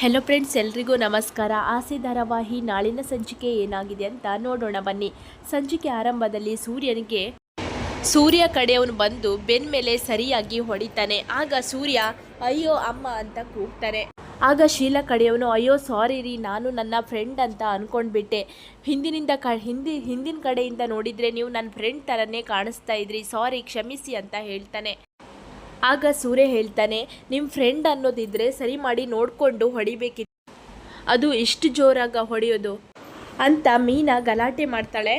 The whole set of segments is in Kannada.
ಹೆಲೋ ಫ್ರೆಂಡ್ಸ್ ಎಲ್ರಿಗೂ ನಮಸ್ಕಾರ. ಆಸೆ ಧಾರಾವಾಹಿ ನಾಳಿನ ಸಂಚಿಕೆ ಏನಾಗಿದೆ ಅಂತ ನೋಡೋಣ ಬನ್ನಿ. ಸಂಚಿಕೆ ಆರಂಭದಲ್ಲಿ ಸೂರ್ಯನಿಗೆ ಸೂರ್ಯ ಕಡೆಯವನು ಬಂದು ಬೆನ್ ಮೇಲೆ ಸರಿಯಾಗಿ ಹೊಡಿತಾನೆ. ಆಗ ಸೂರ್ಯ, ಅಯ್ಯೋ ಅಮ್ಮ ಅಂತ ಕೂಗ್ತಾನೆ. ಆಗ ಶೀಲಾ ಕಡೆಯವನು, ಅಯ್ಯೋ ಸಾರಿ ರೀ, ನಾನು ನನ್ನ ಫ್ರೆಂಡ್ ಅಂತ ಅನ್ಕೊಂಡ್ಬಿಟ್ಟೆ. ಹಿಂದಿನಿಂದ ಕ, ಹಿಂದಿ, ಹಿಂದಿನ ಕಡೆಯಿಂದ ನೋಡಿದರೆ ನೀವು ನನ್ನ ಫ್ರೆಂಡ್ ಥರನೇ ಕಾಣಿಸ್ತಾ ಇದ್ರಿ. ಸಾರಿ ಕ್ಷಮಿಸಿ ಅಂತ ಹೇಳ್ತಾನೆ. ಆಗ ಸೂರ್ಯ ಹೇಳ್ತಾನೆ ನಿಮ್ಮ ಫ್ರೆಂಡ್ ಅನ್ನೋದಿದ್ರೆ ಸರಿ ಮಾಡಿ ನೋಡಿಕೊಂಡು ಹೊಡಿಬೇಕಿತ್ತು. ಅದು ಇಷ್ಟು ಜೋರಾಗ ಹೊಡೆಯೋದು? ಅಂತ ಮೀನಾ ಗಲಾಟೆ ಮಾಡ್ತಾಳೆ.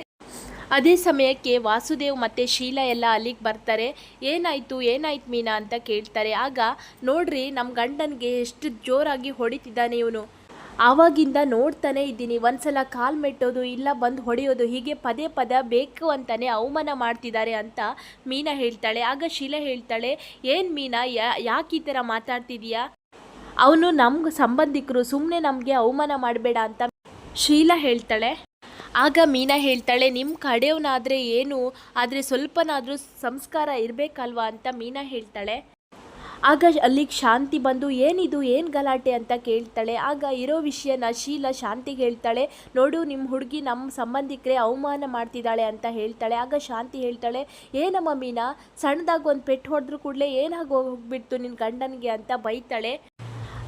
ಅದೇ ಸಮಯಕ್ಕೆ ವಾಸುದೇವ್ ಮತ್ತು ಶೀಲಾ ಎಲ್ಲ ಅಲ್ಲಿಗೆ ಬರ್ತಾರೆ. ಏನಾಯಿತು, ಏನಾಯ್ತು ಮೀನಾ? ಅಂತ ಕೇಳ್ತಾರೆ. ಆಗ, ನೋಡ್ರಿ ನಮ್ಮ ಗಂಡನಿಗೆ ಎಷ್ಟು ಜೋರಾಗಿ ಹೊಡಿತಿದ್ದಾನೆ ಇವನು. ಆವಾಗಿಂದ ನೋಡ್ತಾನೆ ಇದ್ದೀನಿ. ಒಂದ್ಸಲ ಕಾಲ್ ಮೆಟ್ಟೋದು ಇಲ್ಲ ಬಂದು ಹೊಡೆಯೋದು ಹೀಗೆ ಪದೇ ಪದ ಬೇಕು ಅಂತಾನೆ ಅವಮಾನ ಮಾಡ್ತಿದ್ದಾರೆ ಅಂತ ಮೀನಾ ಹೇಳ್ತಾಳೆ. ಆಗ ಶೀಲಾ ಹೇಳ್ತಾಳೆ, ಏನು ಮೀನಾ ಯಾಕೆ ಈ ಥರ ಮಾತಾಡ್ತಿದೀಯಾ? ಅವನು ನಮ್ಗೆ ಸಂಬಂಧಿಕರು ಸುಮ್ಮನೆ ನಮಗೆ ಅವಮಾನ ಮಾಡಬೇಡ ಅಂತ. ಶೀಲಾ ಹೇಳ್ತಾಳೆ. ಆಗ ಮೀನಾ ಹೇಳ್ತಾಳೆ ನಿಮ್ಮ ಕಡೆಯವನಾದರೆ ಏನು? ಆದರೆ ಸ್ವಲ್ಪನಾದರೂ ಸಂಸ್ಕಾರ ಇರಬೇಕಲ್ವಾ? ಅಂತ ಮೀನಾ ಹೇಳ್ತಾಳೆ. ಆಗ ಅಲ್ಲಿಗೆ ಶಾಂತಿ ಬಂದು, ಏನಿದು, ಏನು ಗಲಾಟೆ ಅಂತ ಕೇಳ್ತಾಳೆ. ಆಗ ಇರೋ ವಿಷಯನ ಶೀಲ ಶಾಂತಿಗೆ ಹೇಳ್ತಾಳೆ. ನೋಡು ನಿಮ್ಮ ಹುಡುಗಿ ನಮ್ಮ ಸಂಬಂಧಿಕರೇ ಅವಮಾನ ಮಾಡ್ತಿದ್ದಾಳೆ ಅಂತ ಹೇಳ್ತಾಳೆ. ಆಗ ಶಾಂತಿ ಹೇಳ್ತಾಳೆ, ಏನಮ್ಮ ಮೀನಾ, ಸಣ್ಣದಾಗಿ ಒಂದು ಪೆಟ್ಟು ಹೊಡೆದ್ರು ಕೂಡಲೇ ಏನಾಗಿ ಹೋಗ್ಬಿಡ್ತು ನಿನ್ನ ಗಂಡನಿಗೆ? ಅಂತ ಬೈತಾಳೆ.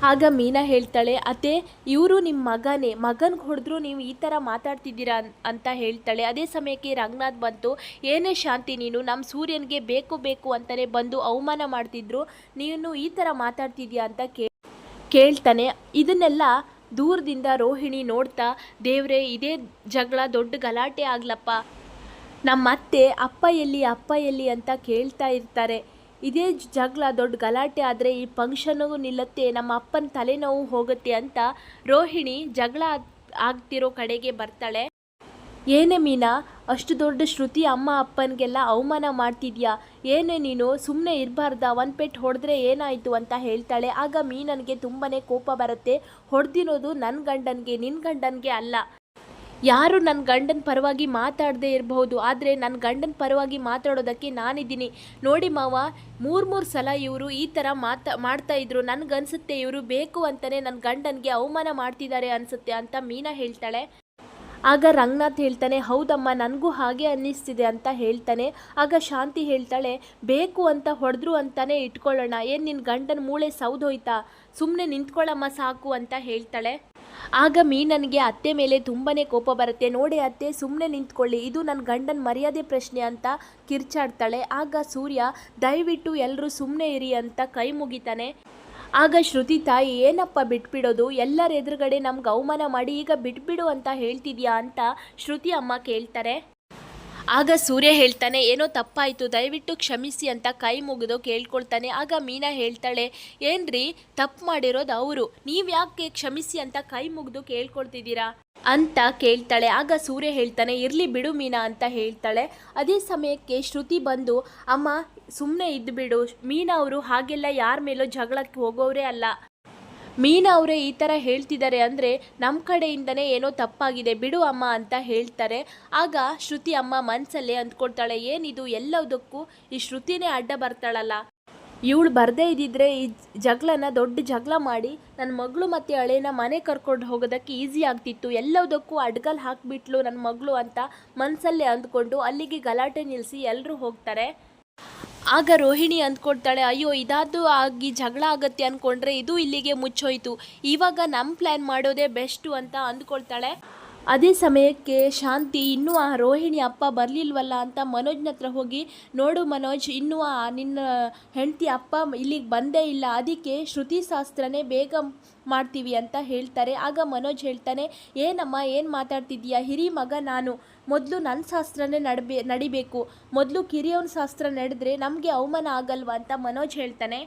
ಆಗ ಮೀನಾ ಹೇಳ್ತಾಳೆ, ಅತ್ತೆ, ಇವರು ನಿಮ್ಮ ಮಗನೇ. ಮಗನಿಗೆ ಹೊಡೆದ್ರು ನೀವು ಈ ಥರ ಮಾತಾಡ್ತಿದ್ದೀರಾ ಅಂತ ಹೇಳ್ತಾಳೆ. ಅದೇ ಸಮಯಕ್ಕೆ ರಂಗನಾಥ್ ಬಂತು. ಏನೇ ಶಾಂತಿ ನೀನು ನಮ್ಮ ಸೂರ್ಯನಿಗೆ ಬೇಕು ಬೇಕು ಅಂತಲೇ ಬಂದು ಅವಮಾನ ಮಾಡ್ತಿದ್ರು. ನೀನು ಈ ಥರ ಮಾತಾಡ್ತಿದ್ಯಾ ಅಂತ ಕೇಳ್ತಾನೆ. ಇದನ್ನೆಲ್ಲ ದೂರದಿಂದ ರೋಹಿಣಿ ನೋಡ್ತಾ, ದೇವ್ರೆ, ಇದೇ ಜಗಳ ದೊಡ್ಡ ಗಲಾಟೆ ಆಗ್ಲಪ್ಪ. ನಮ್ಮ ಅತ್ತೆ ಅಪ್ಪ ಎಲ್ಲಿ ಅಪ್ಪ ಎಲ್ಲಿ ಅಂತ ಕೇಳ್ತಾ ಇರ್ತಾರೆ. ಇದೇ ಜಗಳ ದೊಡ್ಡ ಗಲಾಟೆ ಆದರೆ ಈ ಫಂಕ್ಷನ್ಗೂ ನಿಲ್ಲತ್ತೆ, ನಮ್ಮ ಅಪ್ಪನ ತಲೆನೋವು ಹೋಗುತ್ತೆ ಅಂತ ರೋಹಿಣಿ ಜಗಳ ಆಗ್ತಿರೋ ಕಡೆಗೆ ಬರ್ತಾಳೆ. ಏನೇ ಮೀನಾ, ಅಷ್ಟು ದೊಡ್ಡ ಶ್ರುತಿ ಅಮ್ಮ ಅಪ್ಪನಿಗೆಲ್ಲ ಅವಮಾನ ಮಾಡ್ತಿದ್ಯಾ? ಏನೇ ನೀನು ಸುಮ್ಮನೆ ಇರಬಾರ್ದ? ಒಂದು ಪೆಟ್ಟು ಹೊಡೆದ್ರೆ ಏನಾಯಿತು ಅಂತ ಹೇಳ್ತಾಳೆ. ಆಗ ಮೀನನಿಗೆ ತುಂಬಾ ಕೋಪ ಬರುತ್ತೆ. ಹೊಡೆದಿರೋದು ನನ್ನ ಗಂಡನಿಗೆ ನಿನ್ನ ಗಂಡನಿಗೆ ಅಲ್ಲ. ಯಾರು ನನ್ನ ಗಂಡನ ಪರವಾಗಿ ಮಾತಾಡದೇ ಇರಬಹುದು, ಆದರೆ ನನ್ನ ಗಂಡನ ಪರವಾಗಿ ಮಾತಾಡೋದಕ್ಕೆ ನಾನಿದ್ದೀನಿ. ನೋಡಿ ಮಾವ, ಮೂರು ಮೂರು ಸಲ ಇವರು ಈ ಥರ ಮಾತಾ, ಮಾಡ್ತಾ ಇದ್ರು. ನನಗನ್ಸುತ್ತೆ ಇವರು ಬೇಕು ಅಂತಲೇ ನನ್ನ ಗಂಡನಿಗೆ ಅವಮಾನ ಮಾಡ್ತಿದ್ದಾರೆ ಅನಿಸುತ್ತೆ ಅಂತ ಮೀನಾ ಹೇಳ್ತಾಳೆ. ಆಗ ರಂಗನಾಥ್ ಹೇಳ್ತಾನೆ, ಹೌದಮ್ಮ, ನನಗೂ ಹಾಗೆ ಅನ್ನಿಸ್ತಿದೆ ಅಂತ ಹೇಳ್ತಾನೆ. ಆಗ ಶಾಂತಿ ಹೇಳ್ತಾಳೆ, ಬೇಕು ಅಂತ ಹೊಡೆದ್ರು ಅಂತಾನೆ ಇಟ್ಕೊಳ್ಳೋಣ. ಏನು ನಿನ್ನ ಗಂಡನ ಮೂಳೆ ಸೌದೋಯ್ತಾ? ಸುಮ್ಮನೆ ನಿಂತ್ಕೊಳ್ಳಮ್ಮ ಸಾಕು ಅಂತ ಹೇಳ್ತಾಳೆ. ಆಗ ಮೀನನಿಗೆ ಅತ್ತೆ ಮೇಲೆ ತುಂಬಾ ಕೋಪ ಬರುತ್ತೆ. ನೋಡಿ ಅತ್ತೆ ಸುಮ್ಮನೆ ನಿಂತ್ಕೊಳ್ಳಿ. ಇದು ನನ್ನ ಗಂಡನ ಮರ್ಯಾದೆ ಪ್ರಶ್ನೆ ಅಂತ ಕಿರ್ಚಾಡ್ತಾಳೆ. ಆಗ ಸೂರ್ಯ, ದಯವಿಟ್ಟು ಎಲ್ಲರೂ ಸುಮ್ಮನೆ ಇರಿ ಅಂತ ಕೈ ಮುಗಿತಾನೆ. ಆಗ ಶ್ರುತಿ ತಾಯಿ, ಏನಪ್ಪ ಬಿಟ್ಬಿಡೋದು? ಎಲ್ಲರ ಎದುರುಗಡೆ ನಮ್ಗೆ ಅವಮಾನ ಮಾಡಿ ಈಗ ಬಿಟ್ಬಿಡು ಅಂತ ಹೇಳ್ತಿದ್ಯಾ? ಅಂತ ಶ್ರುತಿ ಅಮ್ಮ ಕೇಳ್ತಾರೆ. ಆಗ ಸೂರ್ಯ ಹೇಳ್ತಾನೆ, ಏನೋ ತಪ್ಪಾಯಿತು, ದಯವಿಟ್ಟು ಕ್ಷಮಿಸಿ ಅಂತ ಕೈ ಮುಗಿದು ಕೇಳ್ಕೊಳ್ತಾನೆ. ಆಗ ಮೀನಾ ಹೇಳ್ತಾಳೆ, ಏನ್ರಿ, ತಪ್ಪು ಮಾಡಿರೋದು ಅವರು. ನೀವು ಯಾಕೆ ಕ್ಷಮಿಸಿ ಅಂತ ಕೈ ಮುಗಿದು ಕೇಳ್ಕೊಳ್ತಿದ್ದೀರಾ? ಅಂತ ಕೇಳ್ತಾಳೆ. ಆಗ ಸೂರ್ಯ ಹೇಳ್ತಾನೆ, ಇರಲಿ ಬಿಡು ಮೀನಾ ಅಂತ ಹೇಳ್ತಾಳೆ. ಅದೇ ಸಮಯಕ್ಕೆ ಶ್ರುತಿ ಬಂದು, ಅಮ್ಮ ಸುಮ್ಮನೆ ಇದ್ದುಬಿಡು ಮೀನಾ ಅವರು ಹಾಗೆಲ್ಲ ಯಾರ ಮೇಲೂ ಜಗಳಕ್ಕೆ ಹೋಗೋರೇ ಅಲ್ಲ. ಮೀನಾ ಅವರೇ ಈ ಥರ ಹೇಳ್ತಿದ್ದಾರೆ ಅಂದರೆ ನಮ್ಮ ಕಡೆಯಿಂದನೇ ಏನೋ ತಪ್ಪಾಗಿದೆ, ಬಿಡು ಅಮ್ಮ ಅಂತ ಹೇಳ್ತಾರೆ. ಆಗ ಶ್ರುತಿ ಅಮ್ಮ ಮನಸ್ಸಲ್ಲೇ ಅಂದ್ಕೊಳ್ತಾಳೆ ಏನಿದು ಎಲ್ಲದಕ್ಕೂ ಈ ಶ್ರುತಿನೇ ಅಡ್ಡ ಬರ್ತಾಳಲ್ಲ. ಇವಳು ಬರದೇ ಇದ್ದಿದ್ರೆ ಈ ಜಗಳನ ದೊಡ್ಡ ಜಗಳ ಮಾಡಿ ನನ್ನ ಮಗಳು ಮತ್ತು ಹಳೇನ ಮನೆ ಕರ್ಕೊಂಡು ಹೋಗೋದಕ್ಕೆ ಈಸಿ ಆಗ್ತಿತ್ತು. ಎಲ್ಲದಕ್ಕೂ ಅಡ್ಗಲ್ ಹಾಕಿಬಿಟ್ಲು ನನ್ನ ಮಗಳು ಅಂತ ಮನಸ್ಸಲ್ಲೇ ಅಂದ್ಕೊಂಡು ಅಲ್ಲಿಗೆ ಗಲಾಟೆ ನಿಲ್ಲಿಸಿ ಎಲ್ಲರೂ ಹೋಗ್ತಾರೆ. ಆಗ ರೋಹಿಣಿ ಅಂದ್ಕೊಳ್ತಾಳೆ, ಅಯ್ಯೋ ಇದಾದ್ದು ಆಗಿ ಜಗಳ ಆಗತ್ತೆ ಅಂದ್ಕೊಂಡ್ರೆ ಇದು ಇಲ್ಲಿಗೆ ಮುಚ್ಚೋಯ್ತು. ಇವಾಗ ನಮ್ಮ ಪ್ಲ್ಯಾನ್ ಮಾಡೋದೇ ಬೆಸ್ಟು ಅಂತ ಅಂದ್ಕೊಳ್ತಾಳೆ. ಅದೇ ಸಮಯಕ್ಕೆ ಶಾಂತಿ, ಇನ್ನೂ ಆ ರೋಹಿಣಿ ಅಪ್ಪ ಬರಲಿಲ್ವಲ್ಲ ಅಂತ ಮನೋಜ್ನ ಹತ್ರ ಹೋಗಿ, ನೋಡು ಮನೋಜ್, ಇನ್ನೂ ನಿನ್ನ ಹೆಂಡತಿ ಅಪ್ಪ ಇಲ್ಲಿಗೆ ಬಂದೇ ಇಲ್ಲ, ಅದಕ್ಕೆ ಶ್ರುತಿ ಶಾಸ್ತ್ರನೇ ಬೇಗ ಮಾಡ್ತೀವಿ ಅಂತ ಹೇಳ್ತಾರೆ. ಆಗ ಮನೋಜ್ ಹೇಳ್ತಾನೆ, ಏನಮ್ಮ, ಏನು ಮಾತಾಡ್ತಿದ್ದೀಯಾ? ಹಿರಿ ಮಗ ನಾನು. ಮೊದಲು ನನ್ನ ಶಾಸ್ತ್ರನೇ ನಡಬೇ, ನಡಿಬೇಕು. ಮೊದಲು ಕಿರಿಯವನ ಶಾಸ್ತ್ರ ನಡೆದ್ರೆ ನಮಗೆ ಅವಮಾನ ಆಗಲ್ವಾ? ಅಂತ ಮನೋಜ್ ಹೇಳ್ತಾನೆ.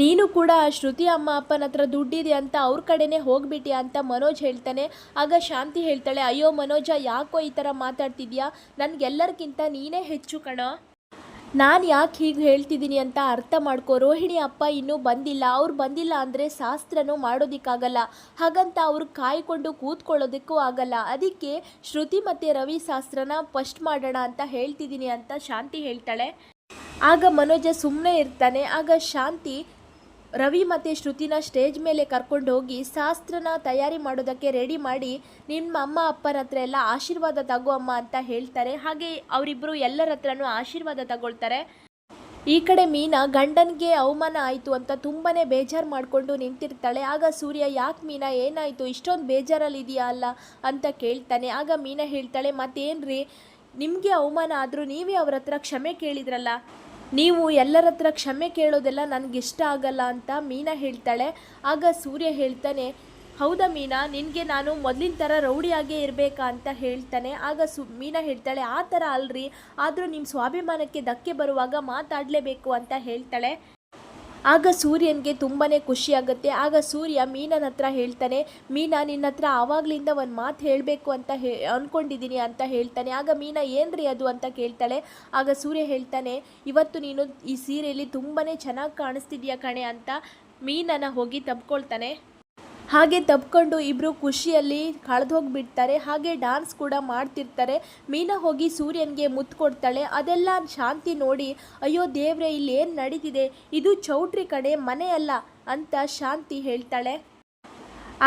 ನೀನು ಕೂಡ ಶ್ರುತಿ ಅಮ್ಮ ಅಪ್ಪನ ಹತ್ರ ದುಡ್ಡಿದೆ ಅಂತ ಅವ್ರ ಕಡೆನೇ ಹೋಗ್ಬಿಟ್ಟಿ ಅಂತ ಮನೋಜ್ ಹೇಳ್ತಾನೆ. ಆಗ ಶಾಂತಿ ಹೇಳ್ತಾಳೆ, ಅಯ್ಯೋ ಮನೋಜ, ಯಾಕೋ ಈ ಥರ ಮಾತಾಡ್ತಿದ್ಯಾ? ನನಗೆಲ್ಲರಿಗಿಂತ ನೀನೇ ಹೆಚ್ಚು ಕಣ. ನಾನು ಯಾಕೆ ಹೀಗೆ ಹೇಳ್ತಿದ್ದೀನಿ ಅಂತ ಅರ್ಥ ಮಾಡ್ಕೋ. ರೋಹಿಣಿ ಅಪ್ಪ ಇನ್ನೂ ಬಂದಿಲ್ಲ. ಅವ್ರು ಬಂದಿಲ್ಲ ಅಂದರೆ ಶಾಸ್ತ್ರನೂ ಮಾಡೋದಕ್ಕಾಗಲ್ಲ. ಹಾಗಂತ ಅವ್ರು ಕಾಯ್ಕೊಂಡು ಕೂತ್ಕೊಳ್ಳೋದಕ್ಕೂ ಆಗಲ್ಲ. ಅದಕ್ಕೆ ಶ್ರುತಿ ಮತ್ತು ರವಿ ಶಾಸ್ತ್ರನ ಫಸ್ಟ್ ಮಾಡೋಣ ಅಂತ ಹೇಳ್ತಿದ್ದೀನಿ ಅಂತ ಶಾಂತಿ ಹೇಳ್ತಾಳೆ. ಆಗ ಮನೋಜ ಸುಮ್ಮನೆ ಇರ್ತಾನೆ. ಆಗ ಶಾಂತಿ ರವಿ ಮತ್ತು ಶ್ರುತಿನ ಸ್ಟೇಜ್ ಮೇಲೆ ಕರ್ಕೊಂಡು ಹೋಗಿ ಶಾಸ್ತ್ರನ ತಯಾರಿ ಮಾಡೋದಕ್ಕೆ ರೆಡಿ ಮಾಡಿ ನಿಮ್ಮ ಅಮ್ಮ ಅಪ್ಪನ ಹತ್ರ ಎಲ್ಲ ಆಶೀರ್ವಾದ ತಗೋ ಅಮ್ಮ ಅಂತ ಹೇಳ್ತಾರೆ. ಹಾಗೆ ಅವರಿಬ್ಬರು ಎಲ್ಲರ ಹತ್ರನೂ ಆಶೀರ್ವಾದ ತಗೊಳ್ತಾರೆ. ಈ ಕಡೆ ಮೀನಾ ಗಂಡನಿಗೆ ಅವಮಾನ ಆಯಿತು ಅಂತ ತುಂಬಾ ಬೇಜಾರು ಮಾಡಿಕೊಂಡು ನಿಂತಿರ್ತಾಳೆ. ಆಗ ಸೂರ್ಯ, ಯಾಕೆ ಮೀನಾ, ಏನಾಯಿತು? ಇಷ್ಟೊಂದು ಬೇಜಾರಲ್ಲಿ ಇದೆಯಾ ಅಲ್ಲ? ಅಂತ ಕೇಳ್ತಾನೆ. ಆಗ ಮೀನಾ ಹೇಳ್ತಾಳೆ, ಮತ್ತೇನ್ರಿ? ನಿಮಗೆ ಅವಮಾನ ಆದರೂ ನೀವೇ ಅವ್ರ ಹತ್ರ ಕ್ಷಮೆ ಕೇಳಿದ್ರಲ್ಲ? ನೀವು ಎಲ್ಲರ ಹತ್ರ ಕ್ಷಮೆ ಕೇಳೋದೆಲ್ಲ ನನಗೆ ಇಷ್ಟ ಆಗಲ್ಲ ಅಂತ ಮೀನಾ ಹೇಳ್ತಾಳೆ. ಆಗ ಸೂರ್ಯ ಹೇಳ್ತಾನೆ, ಹೌದಾ ಮೀನಾ, ನಿನಗೆ ನಾನು ಮೊದಲಿನ ಥರ ರೌಡಿಯಾಗೇ ಇರಬೇಕಾ ಅಂತ ಹೇಳ್ತಾನೆ. ಆಗ ಸು, ಮೀನಾ ಹೇಳ್ತಾಳೆ, ಆ ಥರ ಅಲ್ರಿ, ಆದರೂ ನಿಮ್ಮ ಸ್ವಾಭಿಮಾನಕ್ಕೆ ಧಕ್ಕೆ ಬರುವಾಗ ಮಾತಾಡಲೇಬೇಕು ಅಂತ ಹೇಳ್ತಾಳೆ. ಆಗ ಸೂರ್ಯನಿಗೆ ತುಂಬಾ ಖುಷಿಯಾಗುತ್ತೆ ಆಗ ಸೂರ್ಯ ಮೀನನ ಹತ್ರ ಹೇಳ್ತಾನೆ, ಮೀನಾ, ನಿನ್ನ ಹತ್ರ ಆವಾಗಲಿಂದ ಒಂದು ಮಾತು ಹೇಳಬೇಕು ಅಂತ ಹೇ ಅಂದ್ಕೊಂಡಿದ್ದೀನಿ ಅಂತ ಹೇಳ್ತಾನೆ. ಆಗ ಮೀನಾ ಏನ್ರಿ ಅದು ಅಂತ ಕೇಳ್ತಾಳೆ. ಆಗ ಸೂರ್ಯ ಹೇಳ್ತಾನೆ, ಇವತ್ತು ನೀನು ಈ ಸೀರೆಯಲ್ಲಿ ತುಂಬಾ ಚೆನ್ನಾಗಿ ಕಾಣಿಸ್ತಿದ್ಯಾ ಕಣೆ ಅಂತ ಮೀನನ್ನು ಹೋಗಿ ತಬ್ಕೊಳ್ತಾನೆ ಹಾಗೆ ತಪ್ಕೊಂಡು ಇಬ್ಬರು ಖುಷಿಯಲ್ಲಿ ಕಳೆದೋಗ್ಬಿಡ್ತಾರೆ. ಹಾಗೆ ಡಾನ್ಸ್ ಕೂಡ ಮಾಡ್ತಿರ್ತಾರೆ. ಮೀನಾ ಹೋಗಿ ಸೂರ್ಯನಿಗೆ ಮುತ್ತು ಕೊಡ್ತಾಳೆ. ಅದೆಲ್ಲ ಶಾಂತಿ ನೋಡಿ, ಅಯ್ಯೋ ದೇವ್ರೆ ಇಲ್ಲಿ ಏನು ನಡೀತಿದೆ? ಇದು ಚೌಟ್ರಿ ಕಡೆ ಮನೆಯಲ್ಲ ಅಂತ ಶಾಂತಿ ಹೇಳ್ತಾಳೆ.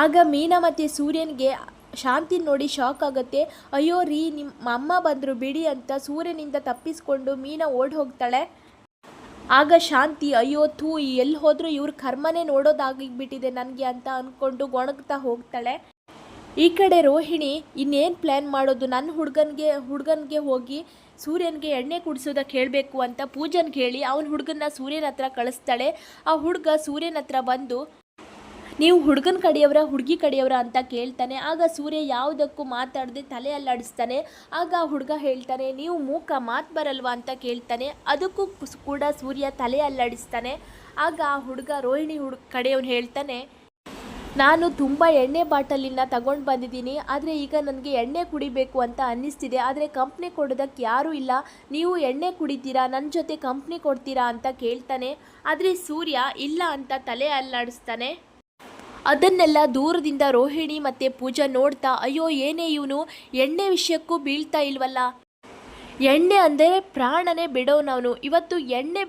ಆಗ ಮೀನಾ ಮತ್ತು ಸೂರ್ಯನಿಗೆ ಶಾಂತಿ ನೋಡಿ ಶಾಕ್ ಆಗುತ್ತೆ. ಅಯ್ಯೋ ರೀ ನಿಮ್ಮ ಅಮ್ಮ ಬಂದರು ಬಿಡಿ ಅಂತ ಸೂರ್ಯನಿಂದ ತಪ್ಪಿಸ್ಕೊಂಡು ಮೀನಾ ಓಡಿ ಹೋಗ್ತಾಳೆ ಆಗ ಶಾಂತಿ, ಅಯ್ಯೋ ಥೂ ಎಲ್ಲಿ ಹೋದರೂ ಇವ್ರ ಕರ್ಮನೇ ನೋಡೋದಾಗಿಬಿಟ್ಟಿದೆ ನನಗೆ ಅಂತ ಅಂದ್ಕೊಂಡು ಒಣಗ್ತಾ ಹೋಗ್ತಾಳೆ. ಈ ಕಡೆ ರೋಹಿಣಿ ಇನ್ನೇನು ಪ್ಲ್ಯಾನ್ ಮಾಡೋದು? ನನ್ನ ಹುಡುಗನಿಗೆ ಹುಡುಗನಿಗೆ ಹೋಗಿ ಸೂರ್ಯನಿಗೆ ಎಣ್ಣೆ ಕುಡಿಸೋದಕ್ಕೆ ಹೇಳಬೇಕು ಅಂತ ಪೂಜನ್ಗೆ ಹೇಳಿ ಅವನ ಹುಡುಗನ ಸೂರ್ಯನ ಹತ್ರ ಕಳಿಸ್ತಾಳೆ. ಆ ಹುಡುಗ ಸೂರ್ಯನ ಹತ್ರ ಬಂದು ನೀವು ಹುಡುಗನ ಕಡೆಯವರ, ಹುಡುಗಿ ಕಡೆಯವರ ಅಂತ ಕೇಳ್ತಾನೆ. ಆಗ ಸೂರ್ಯ ಯಾವುದಕ್ಕೂ ಮಾತಾಡದೆ ತಲೆ ಅಲ್ಲಾಡಿಸ್ತಾನೆ ಆಗ ಹುಡುಗ ಹೇಳ್ತಾನೆ, ನೀವು ಮೂಕ ಮಾತು ಬರಲ್ವಾ? ಅಂತ ಕೇಳ್ತಾನೆ. ಅದಕ್ಕೂ ಕೂಡ ಸೂರ್ಯ ತಲೆ ಅಲ್ಲಾಡಿಸ್ತಾನೆ ಆಗ ಆ ಹುಡುಗ ರೋಹಿಣಿ ಹುಡುಗ ಕಡೆಯವನು ಹೇಳ್ತಾನೆ, ನಾನು ತುಂಬ ಎಣ್ಣೆ ಬಾಟಲಿನ ತಗೊಂಡು ಬಂದಿದ್ದೀನಿ. ಆದರೆ ಈಗ ನನಗೆ ಎಣ್ಣೆ ಕುಡಿಬೇಕು ಅಂತ ಅನ್ನಿಸ್ತಿದೆ. ಆದರೆ ಕಂಪ್ನಿ ಕೊಡೋದಕ್ಕೆ ಯಾರೂ ಇಲ್ಲ. ನೀವು ಎಣ್ಣೆ ಕುಡಿತೀರಾ? ನನ್ನ ಜೊತೆ ಕಂಪ್ನಿ ಕೊಡ್ತೀರಾ? ಅಂತ ಕೇಳ್ತಾನೆ. ಆದರೆ ಸೂರ್ಯ, ಇಲ್ಲ ಅಂತ ತಲೆ ಅಲ್ಲಾಡಿಸ್ತಾನೆ ಅದನ್ನೆಲ್ಲ ದೂರದಿಂದ ರೋಹಿಣಿ ಮತ್ತು ಪೂಜಾ ನೋಡ್ತಾ, ಅಯ್ಯೋ, ಏನೇ ಇವನು? ಎಣ್ಣೆ ವಿಷಯಕ್ಕೂ ಬೀಳ್ತಾ ಇಲ್ವಲ್ಲ? ಎಣ್ಣೆ ಅಂದರೆ ಪ್ರಾಣನೇ ಬಿಡೋನವನು. ಇವತ್ತು ಎಣ್ಣೆ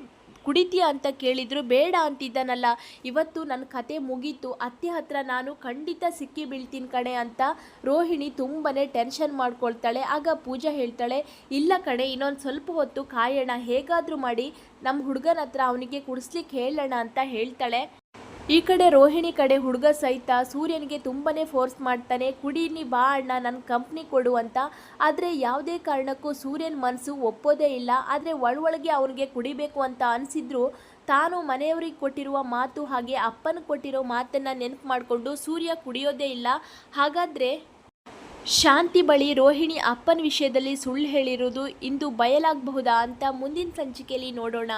ಕುಡಿತೀಯ ಅಂತ ಕೇಳಿದ್ರು, ಬೇಡ ಅಂತಿದ್ದಾನಲ್ಲ. ಇವತ್ತು ನನ್ನ ಕತೆ ಮುಗೀತು. ಅತ್ತೆ ಹತ್ರ ನಾನು ಖಂಡಿತ ಸಿಕ್ಕಿ ಬೀಳ್ತೀನಿ ಕಣೆ ಅಂತ ರೋಹಿಣಿ ತುಂಬಾ ಟೆನ್ಷನ್ ಮಾಡ್ಕೊಳ್ತಾಳೆ. ಆಗ ಪೂಜಾ ಹೇಳ್ತಾಳೆ, ಇಲ್ಲ ಕಣೆ, ಇನ್ನೊಂದು ಸ್ವಲ್ಪ ಹೊತ್ತು ಕಾಯೋಣ. ಹೇಗಾದರೂ ಮಾಡಿ ನಮ್ಮ ಹುಡುಗನ ಹತ್ರ ಅವನಿಗೆ ಕುಡಿಸ್ಲಿಕ್ಕೆ ಹೇಳೋಣ ಅಂತ ಹೇಳ್ತಾಳೆ. ಈ ಕಡೆ ರೋಹಿಣಿ ಕಡೆ ಹುಡುಗ ಸಹಿತ ಸೂರ್ಯನಿಗೆ ತುಂಬನೇ ಫೋರ್ಸ್ ಮಾಡ್ತಾನೆ. ಕುಡೀನಿ ಬಾ ಅಣ್ಣ ನನ್ನ ಕಂಪ್ನಿ ಕೊಡು ಅಂತ. ಆದರೆ ಯಾವುದೇ ಕಾರಣಕ್ಕೂ ಸೂರ್ಯನ ಮನಸ್ಸು ಒಪ್ಪೋದೇ ಇಲ್ಲ. ಆದರೆ ಒಳಗೆ ಅವ್ರಿಗೆ ಕುಡಿಬೇಕು ಅಂತ ಅನಿಸಿದ್ರು. ತಾನು ಮನೆಯವರಿಗೆ ಕೊಟ್ಟಿರುವ ಮಾತು ಹಾಗೆ ಅಪ್ಪನ ಕೊಟ್ಟಿರೋ ಮಾತನ್ನು ನೆನಪು ಮಾಡಿಕೊಂಡು ಸೂರ್ಯ ಕುಡಿಯೋದೇ ಇಲ್ಲ. ಹಾಗಾದರೆ ಶಾಂತಿ ಬಳಿ ರೋಹಿಣಿ ಅಪ್ಪನ ವಿಷಯದಲ್ಲಿ ಸುಳ್ಳು ಹೇಳಿರುವುದು ಇಂದು ಬಯಲಾಗಬಹುದಾ ಅಂತ ಮುಂದಿನ ಸಂಚಿಕೆಯಲ್ಲಿ ನೋಡೋಣ.